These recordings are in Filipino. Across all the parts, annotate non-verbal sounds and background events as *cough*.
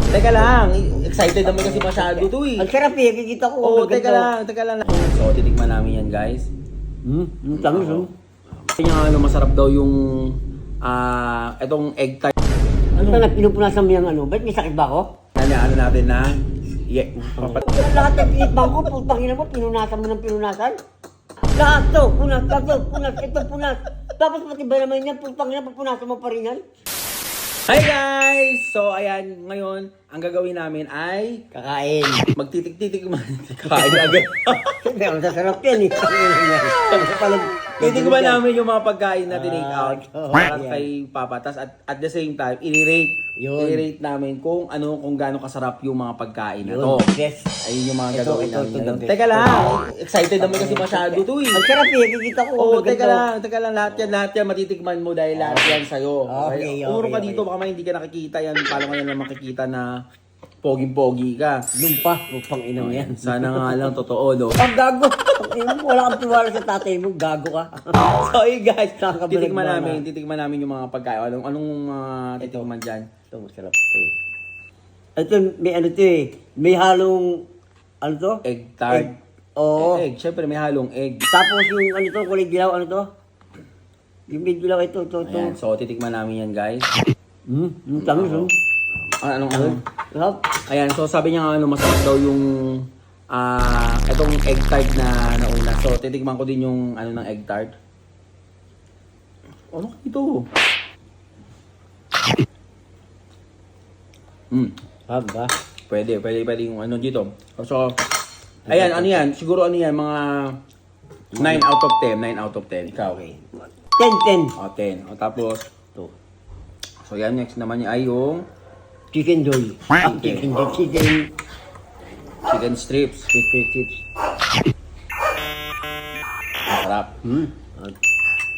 Teka lang, excited naman kasi masyado to eh. Ang sarap eh, kikita ko. Oo, maganda. teka lang, teka lang. So, titikman namin yan guys. Hmm, ang tamis oh. Kasi nga ano, masarap daw yung ah etong egg tart. Ano ka na pinupunasan mo yung ano? Ba't may sakit ba ako? Ano, ano natin na? Yeah, papat Lahat ng pinitbang ko, putang ina mo, pinunasan mo ng pinunasan. Lahat to, punas, ito, punas, ito, punas. Tapos pati ba naman yan, putang ina, pupunasan mo pa rin yan? Hi guys! So, ayan, ngayon, ang gagawin namin ay Kakain. magtitik-titik man. *laughs* Kain agad. *laughs* Siyempre, ang sasarap yan eh. *laughs* Sa palag. Titikman namin yung mga pagkain na tinake out Ah, para yan. kay Papa. Tas at, at the same time, i-rate. Yun. I-rate namin kung ano, kung gaano kasarap yung mga pagkain na Yun, to. yes. Ayun yung mga Ito, gagawin ito, namin. ito, ngayon. ito. Teka lang, excited naman kasi masyado to eh. Ang sarap eh, kikita ko. Oo, teka lang, teka lang, lahat yan, lahat yan matitikman mo dahil lahat yan sa'yo. Okay, okay, Puro ka okay. dito, baka may hindi ka nakikita yan, paano ka na makikita na poging-pogi ka. Lumpa, upang ina mo yan. Sana nga lang, totoo, no? Ang gago. Ina Wala kang tiwala sa tatay mo, gago ka. *laughs* so, hey guys, ka titikman namin, titikman namin yung mga pagkain. Anong, anong mga titikman dyan? Ito, masarap to eh. Ito, may ano to eh. May halong, ano to? Egg tart. Egg. Oo. Egg, syempre may halong egg. Tapos yung ano to, kulay dilaw, ano to? Yung may dilaw ito, ito, ito. Ayan, so titikman namin yan guys. Hmm, yung tamis, oh. Ah, anong, ano? Sarap. Ayan, so sabi niya nga ano, masarap daw yung ah itong egg tart na nauna. So titikman ko din yung ano ng egg tart. Ano ito? Hmm, Sarap ba? pwede, pwede, pwede yung ano dito. So, ayan, ano yan? Siguro ano yan, mga 9 out of 10, 9 out of 10. Ikaw. Okay. 10, O, 10. O, tapos, 10. To. so yan, next naman niya ay yung Chicken joy. Ang chicken joy. Chicken. chicken strips. Chicken chips. Masarap. Hmm.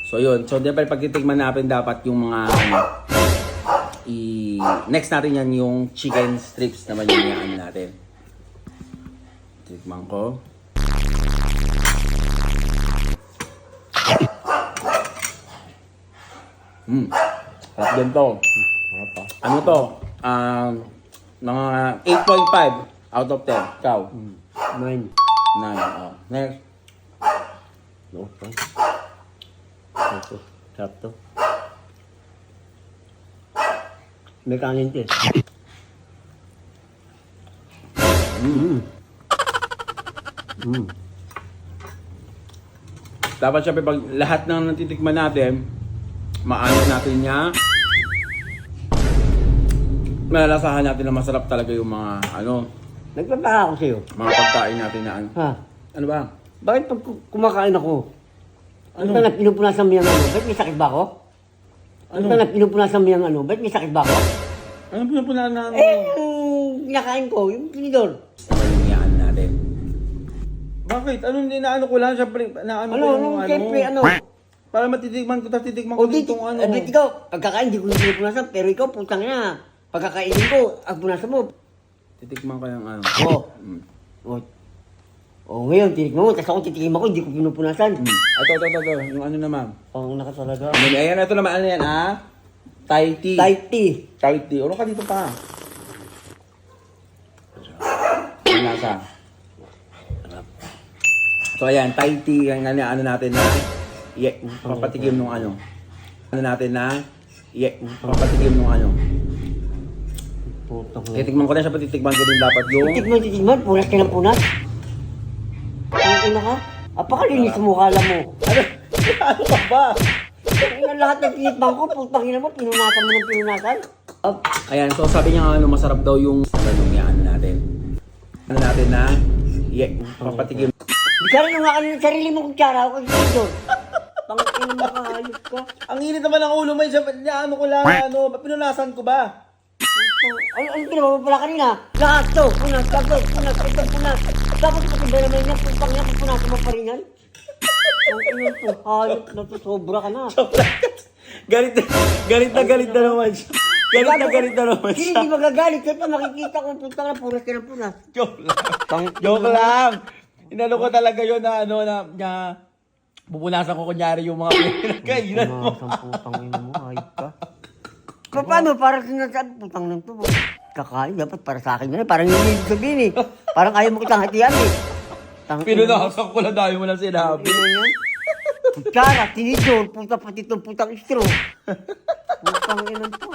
So yun, so dapat pagtitikman natin dapat yung mga ano, i next natin yan yung chicken strips naman yung ano natin. Tikman ko. Hmm. Sarap din to. Ano to? Um, mga 8.5 out of 10. Ikaw? Nine. 9. Oh. Next. No, pa. Ito. Sarap to. May kanin eh. Mm. Mm. Dapat syempre pag lahat ng natitikman natin, maano natin niya. Malalasahan natin na masarap talaga yung mga ano, Nagtataka ako sa'yo. mga pagkain natin na ano. Ha? Ano ba? Bakit pag ku- kumakain ako, ano, Ano? na pinupunasan mo yung ano? Ba't may sakit ba ako? Ano, Ano? na pinupunasan mo yung ano? Ba't may sakit ba ako? Ano pinupunan na ano? Eh, yung kinakain ko, yung yung yan natin. Bakit? Ano hindi na ano ko lang? Syempre, na ano, Ano, ko ano, yung siyempre, ano? Para matitikman ko, tapos ko O, di, din itong ano. di, ikaw, pagkakain, di ko na pinupunasan, pero ikaw, putang na. Pagkakainin ko, ang punasan mo. Titikman ko yung ano. Oo. Mm. O, o ngayon, tinikman mo, tapos ako titikim ako, hindi ko pinupunasan. Mm. Ito, ito, ito, ito. Yung ano naman. Pang naka talaga. Ayan, ito naman. Ano yan, ah? Thai tea. Type T. Thai tea. Ano ka dito pa? Ang lasa. So ayan, Thai tea, yung ano, ano natin na, yeah, papatikim nung ano. Ano natin na, yeah, papatikim nung ano. Putang na. Titikman ko na siya, patitikman ko din dapat yung, Titikman, titikman, punas ka ng punas. Ang ina ka? Apakalinis mo, kala mo. ano, ano ka ba? Ang lahat ng tinitbang ko, putang ina mo, pinunasan mo ng pinunasan. Up. Ayan, so sabi niya nga ano, masarap daw yung, ano nung ano natin. Ano natin na, yeah, papatikim. Di ka rin nga ng sarili mo *laughs* kutsara ako kasi doon. Pang ina mo ka, hayop ka. Ang init naman ng ulo mo, siya, ano ko lang, ano, pinunasan ko ba? Ano, ano ginawa mo pala kanina? Lahat to, punas, lahat punas, ito, punas. Tapos pati ba naman niya, putang niya, pupunasan mo pa rin yan? Ang ina to, hayop na to, sobra ka na. galit na, galit na galit na naman siya. Galit na galit na naman Hindi, siya. hindi magagalit. Kasi makikita ko, putang na, punas ka ng punas. Joke lang. Joke lang. Inano ko talaga yun na ano na, na pupunasan ko kunyari yung mga *laughs* pinagkainan mo. Punasan putang ina mo, hayop ka. Pa- Paano? Para sinasabi, putang lang to. kakain, dapat para sa akin yun. Parang yun yung sabihin eh. Parang ayaw mo kitang hatian eh. Tang- Pinunasan ko lang dahil mo lang sinabi. Ano yan? Kutsara, tinidor, puta pati itong putang istro. Putang inan to.